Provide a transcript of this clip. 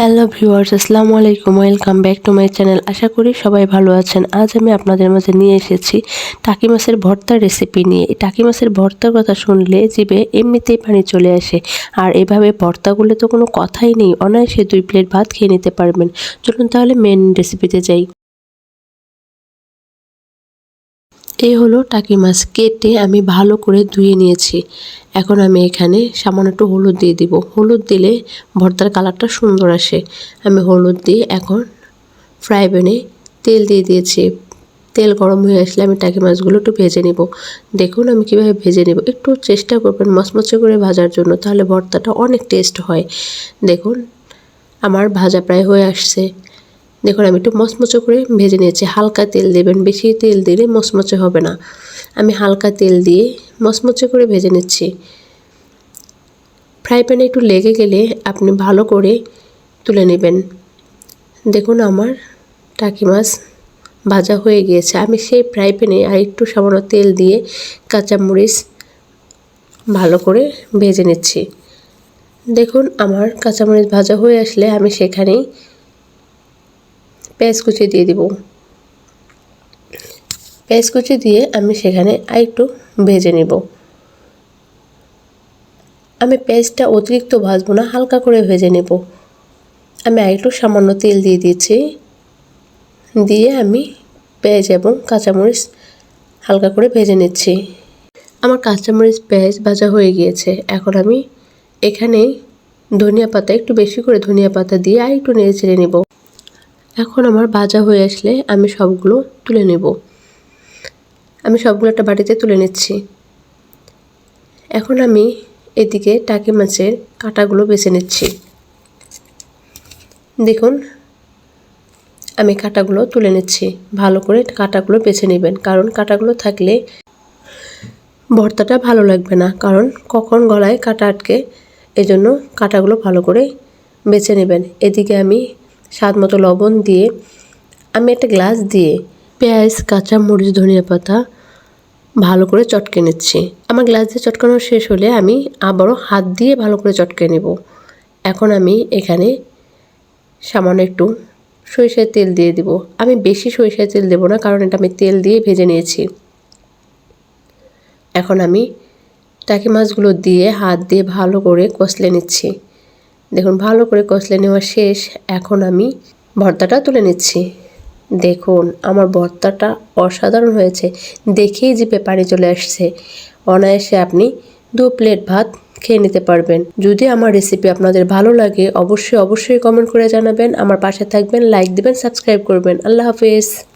Hello viewers, আসসালামু আলাইকুম, welcome back to my channel. আশা করি সবাই ভালো আছেন। আজ আমি আপনাদের মাঝে নিয়ে এসেছি টাকি মাছের ভর্তার রেসিপি নিয়ে। এই টাকি মাছের ভর্তার কথা শুনলে জিবে এমনিতেই পানি চলে আসে। আর এভাবে ভর্তাগুলো তো কোনো কথাই নেই। অনায়াসে দুই প্লেট ভাত খেয়ে নিতে পারবেন। চলুন তাহলে মেন রেসিপিতে যাই। এই হলো টাকি মাছ। কেটে আমি ভালো করে ধুয়ে নিয়েছি। এখন আমি এখানে সামান্য একটু হলুদ দিয়ে দিব। হলুদ দিলে ভর্তার কালারটা সুন্দর আসে। আমি হলুদ দিয়ে এখন ফ্রাই প্যানে তেল দিয়ে দিয়েছি। তেল গরম হয়ে আসলে আমি টাকি মাছগুলো একটু ভেজে নেব। দেখুন আমি কীভাবে ভেজে নেব। একটু চেষ্টা করবেন মচমচে করে ভাজার জন্য, তাহলে ভর্তাটা অনেক টেস্ট হয়। দেখুন, আমার ভাজা প্রায় হয়ে আসছে। দেখুন, আমি একটু মচমচে করে ভেজে নিয়েছি। হালকা তেল দেবেন, বেশি তেল দিলে মচমচে হবে না। আমি হালকা তেল দিয়ে মচমচে করে ভেজে নিচ্ছি। ফ্রাই প্যানে একটু লেগে গেলে আপনি ভালো করে তুলে নেবেন। দেখুন, আমার টাকি মাছ ভাজা হয়ে গিয়েছে। আমি সেই ফ্রাই প্যানে আর একটু সামান্য তেল দিয়ে কাঁচামরিচ ভালো করে ভেজে নিচ্ছি। দেখুন, আমার কাঁচামরিচ ভাজা হয়ে আসলে আমি সেখানেই পেঁয়াজ কুচি দিয়ে দিব। পেঁয়াজ কুচি দিয়ে আমি সেখানে আরেকটু ভেজে নেব। আমি পেঁয়াজটা অতিরিক্ত ভাজবো না, হালকা করে ভেজে নেব। আমি আরেকটু সামান্য তেল দিয়ে দিয়েছি। দিয়ে আমি পেঁয়াজ এবং কাঁচামরিচ হালকা করে ভেজে নিচ্ছি। আমার কাঁচামরিচ পেঁয়াজ ভাজা হয়ে গিয়েছে। এখন আমি এখানে ধনিয়া পাতা, একটু বেশি করে ধনিয়া পাতা দিয়ে আর একটু নেড়ে চেড়ে নেব। এখন আমার ভাজা হয়ে আসলে আমি সবগুলো তুলে নেব। আমি সবগুলো একটা বাটিতে তুলে নিচ্ছি। এখন আমি এদিকে টাকি মাছের কাঁটাগুলো বেছে নিচ্ছি। দেখুন, আমি কাঁটাগুলো তুলে নিচ্ছি। ভালো করে কাঁটাগুলো বেছে নেবেন, কারণ কাঁটাগুলো থাকলে ভর্তাটা ভালো লাগবে না। কারণ কখন গলায় কাঁটা আটকে, এজন্য কাঁটাগুলো ভালো করে বেছে নেবেন। এদিকে আমি স্বাদ মতো লবণ দিয়ে আমি একটা গ্লাস দিয়ে পেঁয়াজ, কাঁচা মরিচ, ধনিয়া পাতা ভালো করে চটকে নিচ্ছি। আমার গ্লাস দিয়ে চটকানো শেষ হলে আমি আবারও হাত দিয়ে ভালো করে চটকে নেব। এখন আমি এখানে সামান্য একটু সরিষার তেল দিয়ে দিব। আমি বেশি সরিষার তেল দেবো না, কারণ এটা আমি তেল দিয়ে ভেজে নিয়েছি। এখন আমি টাকি মাছগুলো দিয়ে হাত দিয়ে ভালো করে কষলে নিচ্ছি। দেখুন, ভালো করে কষলে নেওয়া শেষ। এখন আমি ভর্তাটা তুলে নিচ্ছি। দেখুন, আমার ভর্তাটা অসাধারণ হয়েছে। দেখেই জিপে পানি চলে আসছে। অনায়াসে আপনি দু প্লেট ভাত খেয়ে নিতে পারবেন। যদি আমার রেসিপি আপনাদের ভালো লাগে, অবশ্যই অবশ্যই কমেন্ট করে জানাবেন। আমার পাশে থাকবেন লাইক দিবেন সাবস্ক্রাইব করবেন। আল্লাহ হাফিজ।